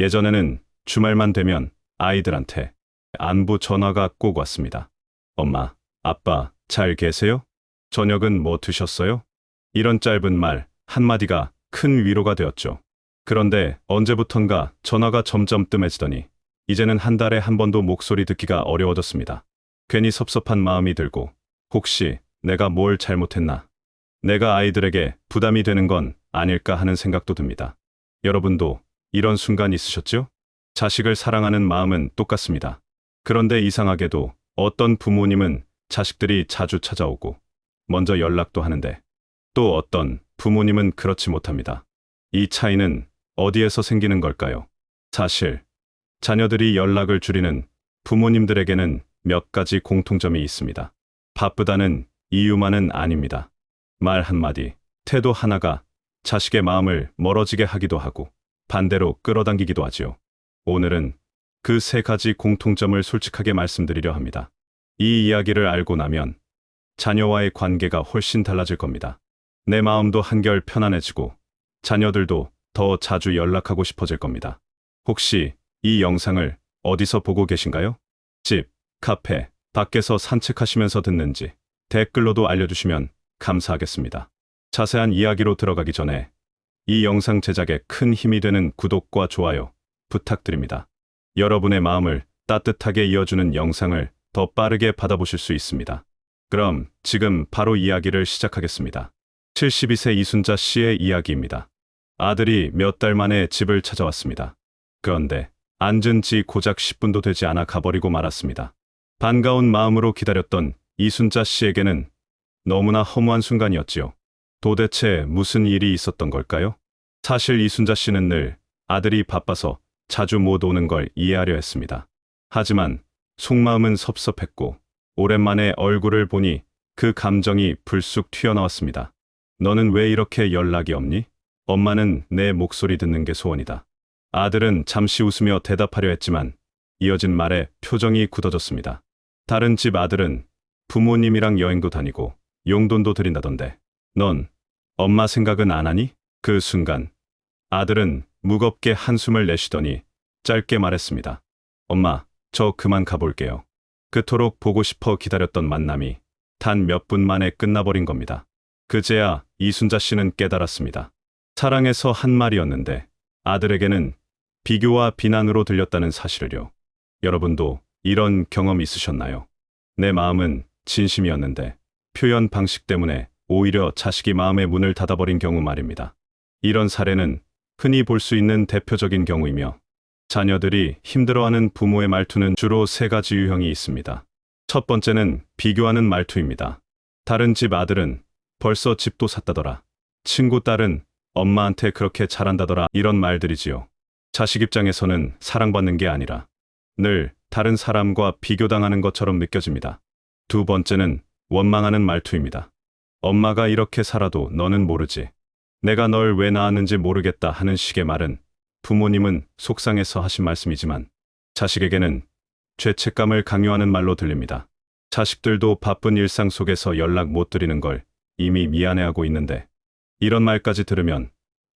예전에는 주말만 되면 아이들한테 안부 전화가 꼭 왔습니다. 엄마, 아빠, 잘 계세요? 저녁은 뭐 드셨어요? 이런 짧은 말 한마디가 큰 위로가 되었죠. 그런데 언제부턴가 전화가 점점 뜸해지더니 이제는 한 달에 한 번도 목소리 듣기가 어려워졌습니다. 괜히 섭섭한 마음이 들고 혹시 내가 뭘 잘못했나? 내가 아이들에게 부담이 되는 건 아닐까 하는 생각도 듭니다. 여러분도 이런 순간 있으셨죠? 자식을 사랑하는 마음은 똑같습니다. 그런데 이상하게도 어떤 부모님은 자식들이 자주 찾아오고 먼저 연락도 하는데 또 어떤 부모님은 그렇지 못합니다. 이 차이는 어디에서 생기는 걸까요? 사실 자녀들이 연락을 줄이는 부모님들에게는 몇 가지 공통점이 있습니다. 바쁘다는 이유만은 아닙니다. 말 한마디, 태도 하나가 자식의 마음을 멀어지게 하기도 하고 반대로 끌어당기기도 하지요. 오늘은 그 세 가지 공통점을 솔직하게 말씀드리려 합니다. 이 이야기를 알고 나면 자녀와의 관계가 훨씬 달라질 겁니다. 내 마음도 한결 편안해지고 자녀들도 더 자주 연락하고 싶어질 겁니다. 혹시 이 영상을 어디서 보고 계신가요? 집, 카페, 밖에서 산책하시면서 듣는지 댓글로도 알려주시면 감사하겠습니다. 자세한 이야기로 들어가기 전에 이 영상 제작에 큰 힘이 되는 구독과 좋아요 부탁드립니다. 여러분의 마음을 따뜻하게 이어주는 영상을 더 빠르게 받아보실 수 있습니다. 그럼 지금 바로 이야기를 시작하겠습니다. 72세 이순자 씨의 이야기입니다. 아들이 몇 달 만에 집을 찾아왔습니다. 그런데 앉은 지 고작 10분도 되지 않아 가버리고 말았습니다. 반가운 마음으로 기다렸던 이순자 씨에게는 너무나 허무한 순간이었지요. 도대체 무슨 일이 있었던 걸까요? 사실 이순자 씨는 늘 아들이 바빠서 자주 못 오는 걸 이해하려 했습니다. 하지만 속마음은 섭섭했고 오랜만에 얼굴을 보니 그 감정이 불쑥 튀어나왔습니다. 너는 왜 이렇게 연락이 없니? 엄마는 내 목소리 듣는 게 소원이다. 아들은 잠시 웃으며 대답하려 했지만 이어진 말에 표정이 굳어졌습니다. 다른 집 아들은 부모님이랑 여행도 다니고 용돈도 드린다던데 넌 엄마 생각은 안 하니? 그 순간 아들은 무겁게 한숨을 내쉬더니 짧게 말했습니다. 엄마, 저 그만 가볼게요. 그토록 보고 싶어 기다렸던 만남이 단 몇 분 만에 끝나버린 겁니다. 그제야 이순자 씨는 깨달았습니다. 사랑에서 한 말이었는데 아들에게는 비교와 비난으로 들렸다는 사실을요. 여러분도 이런 경험 있으셨나요? 내 마음은 진심이었는데 표현 방식 때문에 오히려 자식이 마음의 문을 닫아버린 경우 말입니다. 이런 사례는 흔히 볼 수 있는 대표적인 경우이며 자녀들이 힘들어하는 부모의 말투는 주로 세 가지 유형이 있습니다. 첫 번째는 비교하는 말투입니다. 다른 집 아들은 벌써 집도 샀다더라. 친구 딸은 엄마한테 그렇게 잘한다더라. 이런 말들이지요. 자식 입장에서는 사랑받는 게 아니라 늘 다른 사람과 비교당하는 것처럼 느껴집니다. 두 번째는 원망하는 말투입니다. 엄마가 이렇게 살아도 너는 모르지. 내가 널 왜 낳았는지 모르겠다 하는 식의 말은 부모님은 속상해서 하신 말씀이지만 자식에게는 죄책감을 강요하는 말로 들립니다. 자식들도 바쁜 일상 속에서 연락 못 드리는 걸 이미 미안해하고 있는데 이런 말까지 들으면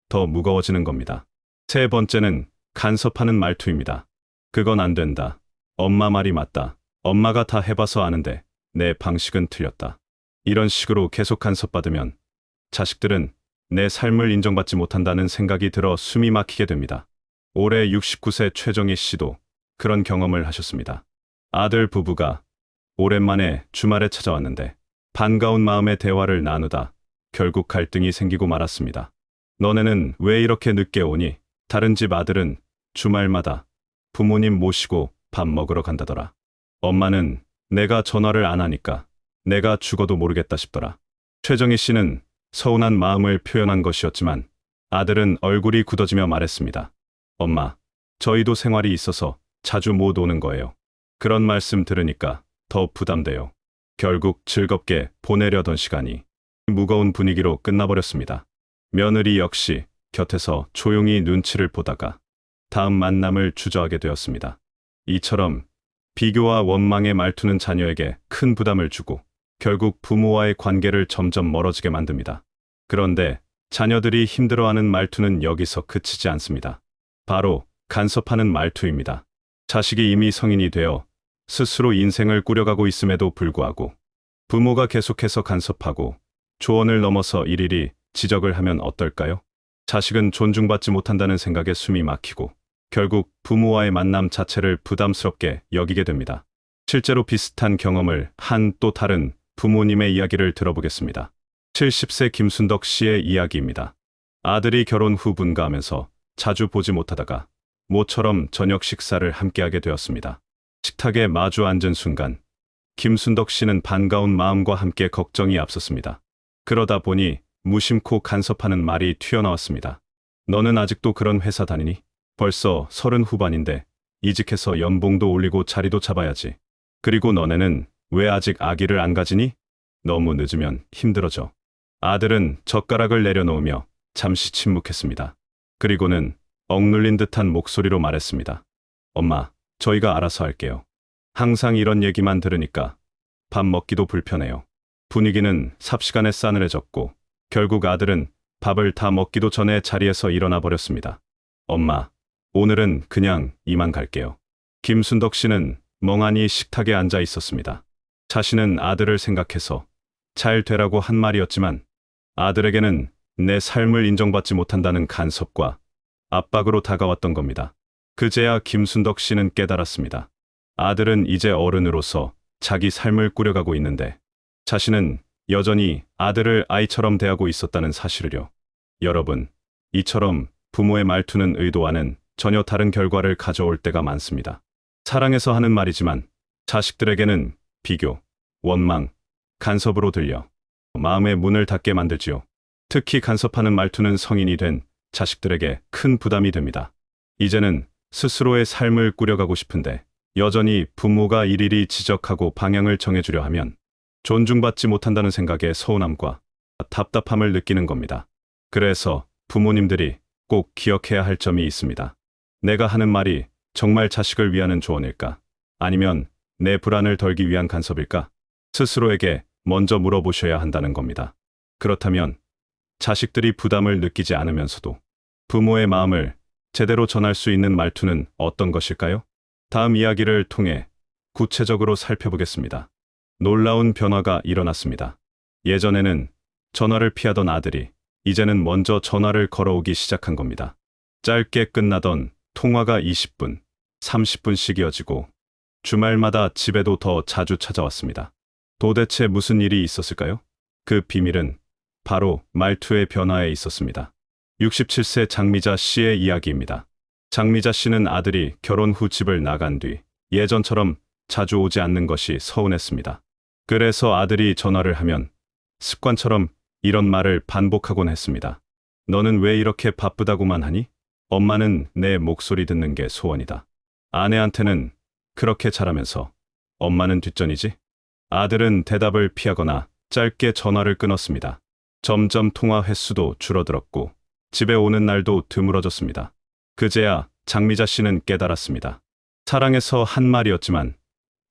더 무거워지는 겁니다. 세 번째는 간섭하는 말투입니다. 그건 안 된다. 엄마 말이 맞다. 엄마가 다 해봐서 아는데 내 방식은 틀렸다. 이런 식으로 계속 간섭받으면 자식들은 내 삶을 인정받지 못한다는 생각이 들어 숨이 막히게 됩니다. 올해 69세 최정희 씨도 그런 경험을 하셨습니다. 아들 부부가 오랜만에 주말에 찾아왔는데 반가운 마음의 대화를 나누다 결국 갈등이 생기고 말았습니다. 너네는 왜 이렇게 늦게 오니? 다른 집 아들은 주말마다 부모님 모시고 밥 먹으러 간다더라. 엄마는 내가 전화를 안 하니까 내가 죽어도 모르겠다 싶더라. 최정희 씨는 서운한 마음을 표현한 것이었지만 아들은 얼굴이 굳어지며 말했습니다. 엄마, 저희도 생활이 있어서 자주 못 오는 거예요. 그런 말씀 들으니까 더 부담돼요. 결국 즐겁게 보내려던 시간이 무거운 분위기로 끝나버렸습니다. 며느리 역시 곁에서 조용히 눈치를 보다가 다음 만남을 주저하게 되었습니다. 이처럼 비교와 원망의 말투는 자녀에게 큰 부담을 주고 결국 부모와의 관계를 점점 멀어지게 만듭니다. 그런데 자녀들이 힘들어하는 말투는 여기서 그치지 않습니다. 바로 간섭하는 말투입니다. 자식이 이미 성인이 되어 스스로 인생을 꾸려가고 있음에도 불구하고 부모가 계속해서 간섭하고 조언을 넘어서 일일이 지적을 하면 어떨까요? 자식은 존중받지 못한다는 생각에 숨이 막히고 결국 부모와의 만남 자체를 부담스럽게 여기게 됩니다. 실제로 비슷한 경험을 한 또 다른 부모님의 이야기를 들어보겠습니다. 70세 김순덕 씨의 이야기입니다. 아들이 결혼 후 분가하면서 자주 보지 못하다가 모처럼 저녁 식사를 함께하게 되었습니다. 식탁에 마주 앉은 순간 김순덕 씨는 반가운 마음과 함께 걱정이 앞섰습니다. 그러다 보니 무심코 간섭하는 말이 튀어나왔습니다. 너는 아직도 그런 회사 다니니? 벌써 서른 후반인데 이직해서 연봉도 올리고 자리도 잡아야지. 그리고 너네는 왜 아직 아기를 안 가지니? 너무 늦으면 힘들어져. 아들은 젓가락을 내려놓으며 잠시 침묵했습니다. 그리고는 억눌린 듯한 목소리로 말했습니다. 엄마, 저희가 알아서 할게요. 항상 이런 얘기만 들으니까 밥 먹기도 불편해요. 분위기는 삽시간에 싸늘해졌고 결국 아들은 밥을 다 먹기도 전에 자리에서 일어나 버렸습니다. 엄마, 오늘은 그냥 이만 갈게요. 김순덕 씨는 멍하니 식탁에 앉아 있었습니다. 자신은 아들을 생각해서 잘 되라고 한 말이었지만 아들에게는 내 삶을 인정받지 못한다는 간섭과 압박으로 다가왔던 겁니다. 그제야 김순덕 씨는 깨달았습니다. 아들은 이제 어른으로서 자기 삶을 꾸려가고 있는데 자신은 여전히 아들을 아이처럼 대하고 있었다는 사실을요. 여러분, 이처럼 부모의 말투는 의도와는 전혀 다른 결과를 가져올 때가 많습니다. 사랑해서 하는 말이지만 자식들에게는 비교, 원망, 간섭으로 들려 마음의 문을 닫게 만들지요. 특히 간섭하는 말투는 성인이 된 자식들에게 큰 부담이 됩니다. 이제는 스스로의 삶을 꾸려가고 싶은데 여전히 부모가 일일이 지적하고 방향을 정해주려 하면 존중받지 못한다는 생각에 서운함과 답답함을 느끼는 겁니다. 그래서 부모님들이 꼭 기억해야 할 점이 있습니다. 내가 하는 말이 정말 자식을 위하는 조언일까? 아니면 내 불안을 덜기 위한 간섭일까? 스스로에게 먼저 물어보셔야 한다는 겁니다. 그렇다면 자식들이 부담을 느끼지 않으면서도 부모의 마음을 제대로 전할 수 있는 말투는 어떤 것일까요? 다음 이야기를 통해 구체적으로 살펴보겠습니다. 놀라운 변화가 일어났습니다. 예전에는 전화를 피하던 아들이 이제는 먼저 전화를 걸어오기 시작한 겁니다. 짧게 끝나던 통화가 20분, 30분씩 이어지고 주말마다 집에도 더 자주 찾아왔습니다. 도대체 무슨 일이 있었을까요? 그 비밀은 바로 말투의 변화에 있었습니다. 67세 장미자 씨의 이야기입니다. 장미자 씨는 아들이 결혼 후 집을 나간 뒤 예전처럼 자주 오지 않는 것이 서운했습니다. 그래서 아들이 전화를 하면 습관처럼 이런 말을 반복하곤 했습니다. 너는 왜 이렇게 바쁘다고만 하니? 엄마는 내 목소리 듣는 게 소원이다. 아내한테는 그렇게 잘하면서 엄마는 뒷전이지? 아들은 대답을 피하거나 짧게 전화를 끊었습니다. 점점 통화 횟수도 줄어들었고 집에 오는 날도 드물어졌습니다. 그제야 장미자 씨는 깨달았습니다. 사랑해서 한 말이었지만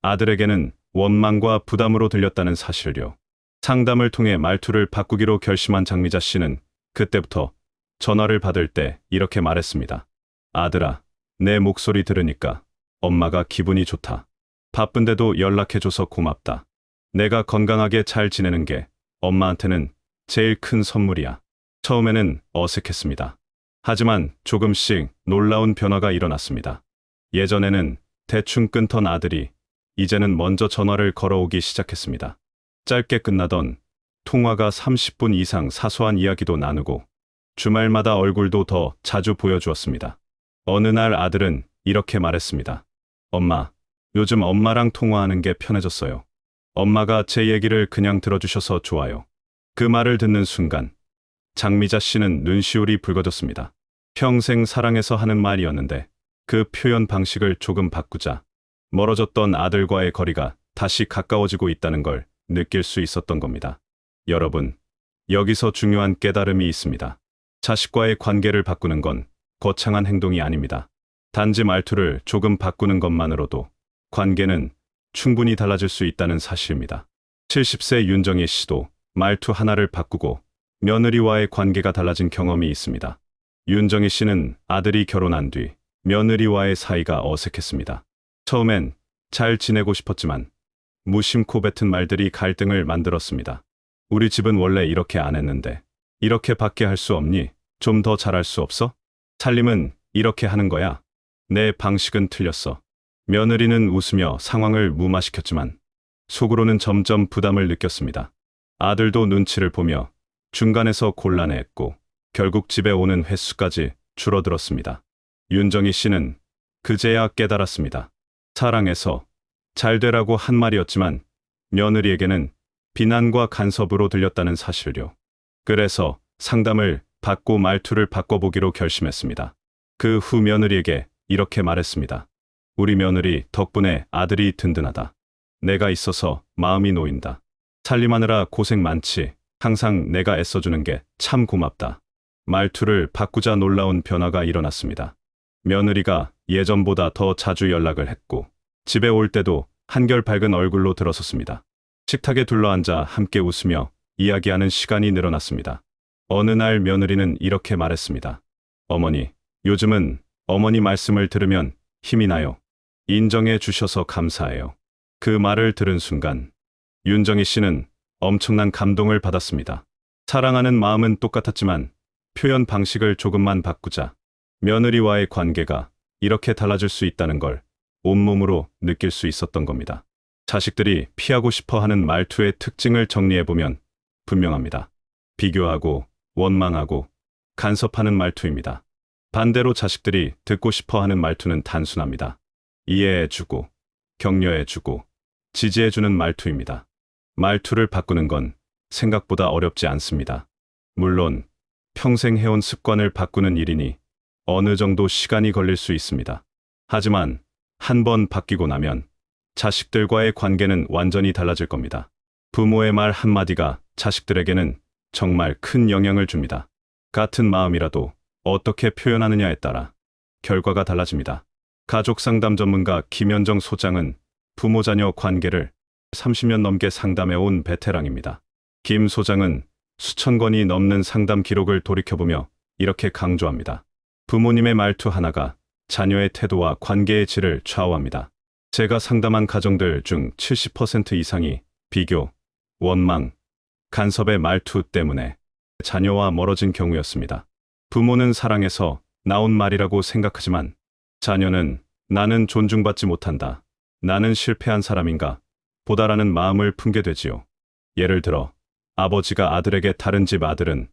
아들에게는 원망과 부담으로 들렸다는 사실을요. 상담을 통해 말투를 바꾸기로 결심한 장미자 씨는 그때부터 전화를 받을 때 이렇게 말했습니다. 아들아, 내 목소리 들으니까 엄마가 기분이 좋다. 바쁜데도 연락해줘서 고맙다. 내가 건강하게 잘 지내는 게 엄마한테는 제일 큰 선물이야. 처음에는 어색했습니다. 하지만 조금씩 놀라운 변화가 일어났습니다. 예전에는 대충 끊던 아들이 이제는 먼저 전화를 걸어오기 시작했습니다. 짧게 끝나던 통화가 30분 이상 사소한 이야기도 나누고 주말마다 얼굴도 더 자주 보여주었습니다. 어느 날 아들은 이렇게 말했습니다. 엄마, 요즘 엄마랑 통화하는 게 편해졌어요. 엄마가 제 얘기를 그냥 들어주셔서 좋아요. 그 말을 듣는 순간 장미자 씨는 눈시울이 붉어졌습니다. 평생 사랑해서 하는 말이었는데 그 표현 방식을 조금 바꾸자 멀어졌던 아들과의 거리가 다시 가까워지고 있다는 걸 느낄 수 있었던 겁니다. 여러분, 여기서 중요한 깨달음이 있습니다. 자식과의 관계를 바꾸는 건 거창한 행동이 아닙니다. 단지 말투를 조금 바꾸는 것만으로도 관계는 충분히 달라질 수 있다는 사실입니다. 70세 윤정희 씨도 말투 하나를 바꾸고 며느리와의 관계가 달라진 경험이 있습니다. 윤정희 씨는 아들이 결혼한 뒤 며느리와의 사이가 어색했습니다. 처음엔 잘 지내고 싶었지만 무심코 뱉은 말들이 갈등을 만들었습니다. 우리 집은 원래 이렇게 안 했는데 이렇게 밖에 할 수 없니? 좀 더 잘할 수 없어? 살림은 이렇게 하는 거야. 내 방식은 틀렸어. 며느리는 웃으며 상황을 무마시켰지만 속으로는 점점 부담을 느꼈습니다. 아들도 눈치를 보며 중간에서 곤란해했고 결국 집에 오는 횟수까지 줄어들었습니다. 윤정희 씨는 그제야 깨달았습니다. 사랑해서 잘 되라고 한 말이었지만 며느리에게는 비난과 간섭으로 들렸다는 사실요. 그래서 상담을 받고 말투를 바꿔보기로 결심했습니다. 그 후 며느리에게 이렇게 말했습니다. 우리 며느리 덕분에 아들이 든든하다. 내가 있어서 마음이 놓인다. 살림하느라 고생 많지. 항상 내가 애써주는 게 참 고맙다. 말투를 바꾸자 놀라운 변화가 일어났습니다. 며느리가 예전보다 더 자주 연락을 했고 집에 올 때도 한결 밝은 얼굴로 들어섰습니다. 식탁에 둘러앉아 함께 웃으며 이야기하는 시간이 늘어났습니다. 어느 날 며느리는 이렇게 말했습니다. 어머니, 요즘은 어머니 말씀을 들으면 힘이 나요. 인정해 주셔서 감사해요. 그 말을 들은 순간 윤정희 씨는 엄청난 감동을 받았습니다. 사랑하는 마음은 똑같았지만 표현 방식을 조금만 바꾸자 며느리와의 관계가 이렇게 달라질 수 있다는 걸 온몸으로 느낄 수 있었던 겁니다. 자식들이 피하고 싶어 하는 말투의 특징을 정리해보면 분명합니다. 비교하고 원망하고 간섭하는 말투입니다. 반대로 자식들이 듣고 싶어 하는 말투는 단순합니다. 이해해주고, 격려해주고, 지지해주는 말투입니다. 말투를 바꾸는 건 생각보다 어렵지 않습니다. 물론, 평생 해온 습관을 바꾸는 일이니 어느 정도 시간이 걸릴 수 있습니다. 하지만 한 번 바뀌고 나면 자식들과의 관계는 완전히 달라질 겁니다. 부모의 말 한마디가 자식들에게는 정말 큰 영향을 줍니다. 같은 마음이라도 어떻게 표현하느냐에 따라 결과가 달라집니다. 가족 상담 전문가 김현정 소장은 부모 자녀 관계를 30년 넘게 상담해 온 베테랑입니다. 김 소장은 수천 건이 넘는 상담 기록을 돌이켜보며 이렇게 강조합니다. 부모님의 말투 하나가 자녀의 태도와 관계의 질을 좌우합니다. 제가 상담한 가정들 중 70% 이상이 비교, 원망, 간섭의 말투 때문에 자녀와 멀어진 경우였습니다. 부모는 사랑해서 나온 말이라고 생각하지만 자녀는 나는 존중받지 못한다. 나는 실패한 사람인가 보다라는 마음을 품게 되지요. 예를 들어 아버지가 아들에게 다른 집 아들은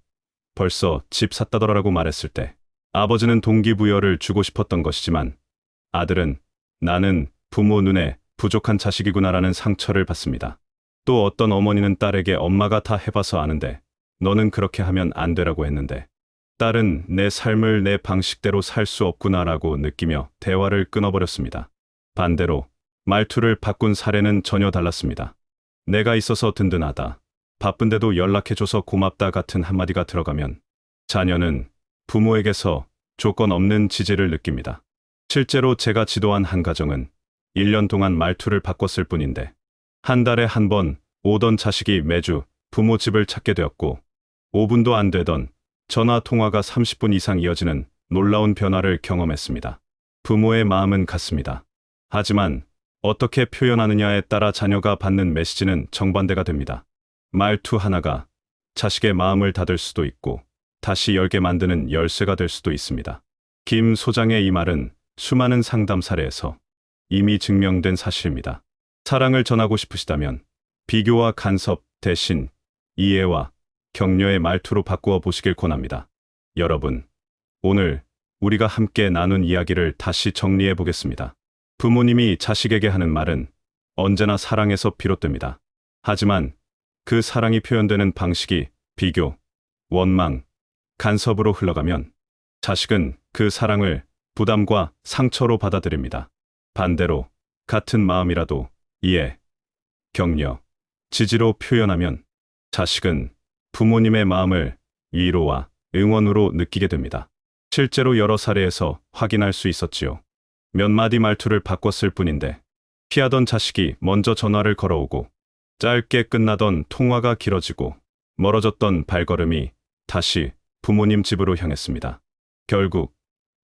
벌써 집 샀다더라라고 말했을 때 아버지는 동기부여를 주고 싶었던 것이지만 아들은 나는 부모 눈에 부족한 자식이구나라는 상처를 받습니다. 또 어떤 어머니는 딸에게 엄마가 다 해봐서 아는데 너는 그렇게 하면 안 되라고 했는데 딸은 내 삶을 내 방식대로 살 수 없구나라고 느끼며 대화를 끊어버렸습니다. 반대로 말투를 바꾼 사례는 전혀 달랐습니다. 내가 있어서 든든하다. 바쁜데도 연락해줘서 고맙다 같은 한마디가 들어가면 자녀는 부모에게서 조건 없는 지지를 느낍니다. 실제로 제가 지도한 한 가정은 1년 동안 말투를 바꿨을 뿐인데 한 달에 한 번 오던 자식이 매주 부모 집을 찾게 되었고 5분도 안 되던 전화 통화가 30분 이상 이어지는 놀라운 변화를 경험했습니다. 부모의 마음은 같습니다. 하지만 어떻게 표현하느냐에 따라 자녀가 받는 메시지는 정반대가 됩니다. 말투 하나가 자식의 마음을 닫을 수도 있고 다시 열게 만드는 열쇠가 될 수도 있습니다. 김 소장의 이 말은 수많은 상담 사례에서 이미 증명된 사실입니다. 사랑을 전하고 싶으시다면 비교와 간섭 대신 이해와 격려의 말투로 바꾸어 보시길 권합니다. 여러분, 오늘 우리가 함께 나눈 이야기를 다시 정리해 보겠습니다. 부모님이 자식에게 하는 말은 언제나 사랑에서 비롯됩니다. 하지만 그 사랑이 표현되는 방식이 비교, 원망, 간섭으로 흘러가면 자식은 그 사랑을 부담과 상처로 받아들입니다. 반대로 같은 마음이라도 이해, 격려, 지지로 표현하면 자식은 부모님의 마음을 위로와 응원으로 느끼게 됩니다. 실제로 여러 사례에서 확인할 수 있었지요. 몇 마디 말투를 바꿨을 뿐인데 피하던 자식이 먼저 전화를 걸어오고 짧게 끝나던 통화가 길어지고 멀어졌던 발걸음이 다시 부모님 집으로 향했습니다. 결국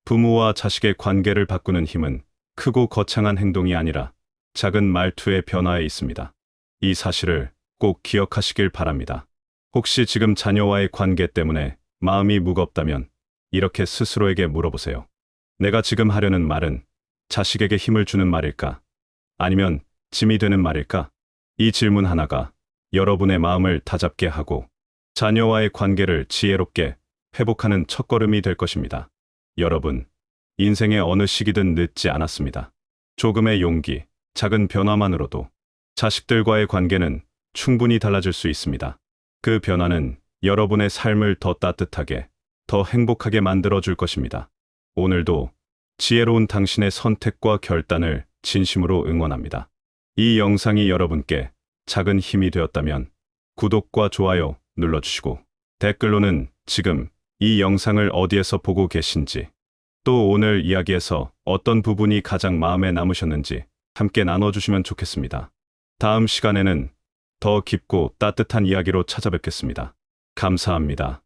부모와 자식의 관계를 바꾸는 힘은 크고 거창한 행동이 아니라 작은 말투의 변화에 있습니다. 이 사실을 꼭 기억하시길 바랍니다. 혹시 지금 자녀와의 관계 때문에 마음이 무겁다면 이렇게 스스로에게 물어보세요. 내가 지금 하려는 말은 자식에게 힘을 주는 말일까? 아니면 짐이 되는 말일까? 이 질문 하나가 여러분의 마음을 다잡게 하고 자녀와의 관계를 지혜롭게 회복하는 첫걸음이 될 것입니다. 여러분, 인생의 어느 시기든 늦지 않았습니다. 조금의 용기, 작은 변화만으로도 자식들과의 관계는 충분히 달라질 수 있습니다. 그 변화는 여러분의 삶을 더 따뜻하게, 더 행복하게 만들어 줄 것입니다. 오늘도 지혜로운 당신의 선택과 결단을 진심으로 응원합니다. 이 영상이 여러분께 작은 힘이 되었다면 구독과 좋아요 눌러주시고 댓글로는 지금 이 영상을 어디에서 보고 계신지 또 오늘 이야기에서 어떤 부분이 가장 마음에 남으셨는지 함께 나눠주시면 좋겠습니다. 다음 시간에는 더 깊고 따뜻한 이야기로 찾아뵙겠습니다. 감사합니다.